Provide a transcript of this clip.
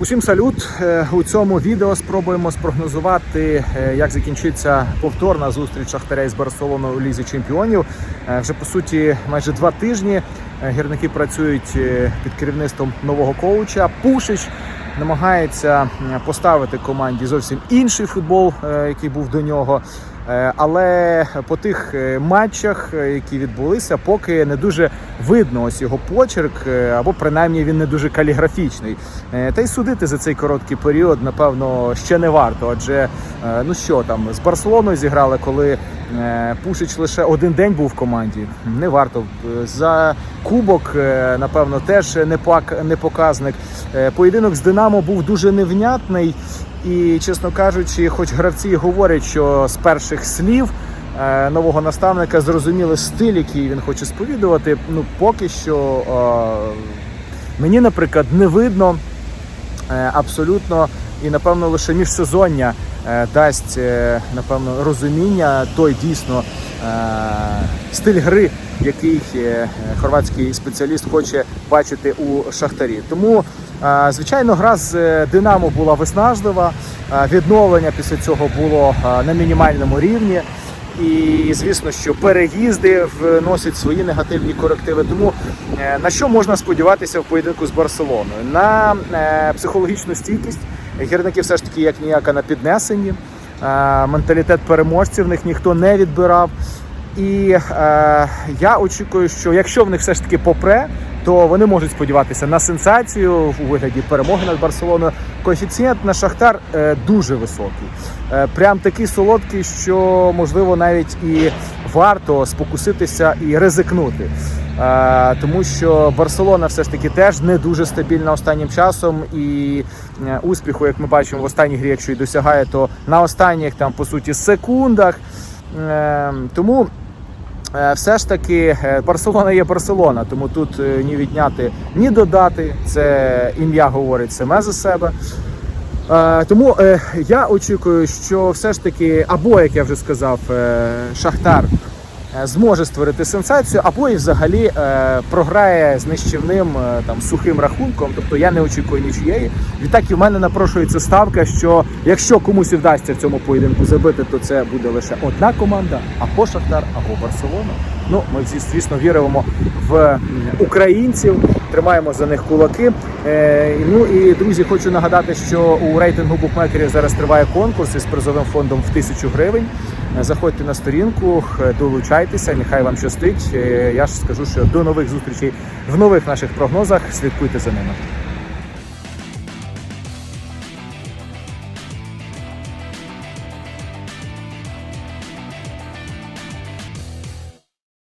Усім салют! Е, У цьому відео спробуємо спрогнозувати, е, як закінчиться повторна зустріч Шахтаря із Барселоною у лізі чемпіонів. Е, Вже по суті майже два тижні гірники працюють під керівництвом нового коуча. Пушич намагається поставити команді зовсім інший футбол, який був до нього. Е, Але по тих е, матчах, е, які відбулися, поки не дуже видно ось його почерк, або принаймні він не дуже каліграфічний. Та й судити за цей короткий період, напевно, ще не варто. Адже ну що там з Барселоною зіграли, коли Пушич лише один день був в команді. Не варто за кубок, напевно, теж не показник. Поєдинок з Динамо був дуже невнятний. І, чесно кажучи, хоч гравці говорять, що з перших слів е, нового наставника зрозуміли стиль, який він хоче сповідувати. Ну, поки що е, мені, наприклад, не видно е, абсолютно і, напевно, лише міжсезоння дасть напевно розуміння той дійсно стиль гри, який хорватський спеціаліст хоче бачити у Шахтарі. Тому, звичайно, гра з е, Динамо була виснажлива. Відновлення після цього було на мінімальному рівні. І звісно, що переїзди вносять свої негативні корективи. Тому е, на що можна сподіватися в поєдинку з Барселоною? На е, психологічну стійкість. Гірники все ж таки як ніяка на піднесенні. Менталітет переможців в них ніхто не відбирав. І я очікую, що якщо в них все ж таки попре, то вони можуть сподіватися на сенсацію у вигляді перемоги над Барселоною. Коефіцієнт на Шахтар е, дуже високий. Е, прям такий солодкий, що можливо навіть і варто спокуситися і ризикнути. Е, тому що Барселона все ж таки теж не дуже стабільна останнім часом, і успіху, як ми бачимо в останній грі, якщо й досягає, то на останніх там по суті секундах. Е, тому все ж таки е, Барселона є Барселона, тому тут е, ні відняти, ні додати. Це ім'я говорить саме за себе. Е, Тому е, я очікую, що все ж таки, або як я вже сказав, е, Шахтар е, зможе створити сенсацію, або і взагалі е, програє з нищівним е, там сухим рахунком. Тобто я не очікую нічієї. Відтак і в мене напрошується ставка, що якщо комусь вдасться в цьому поєдинку забити, то це буде лише одна команда, або Шахтар, або Барселона. Ну, ми всі, звісно, віримо в українців, тримаємо за них кулаки. Е, ну і друзі, хочу нагадати, що у рейтингу букмекерів зараз триває конкурс із призовим фондом в тисячу гривень. Заходьте на сторінку, долучайтеся, нехай вам щастить. Е, Я ж скажу, що до нових зустрічей в нових наших прогнозах. Слідкуйте за ними.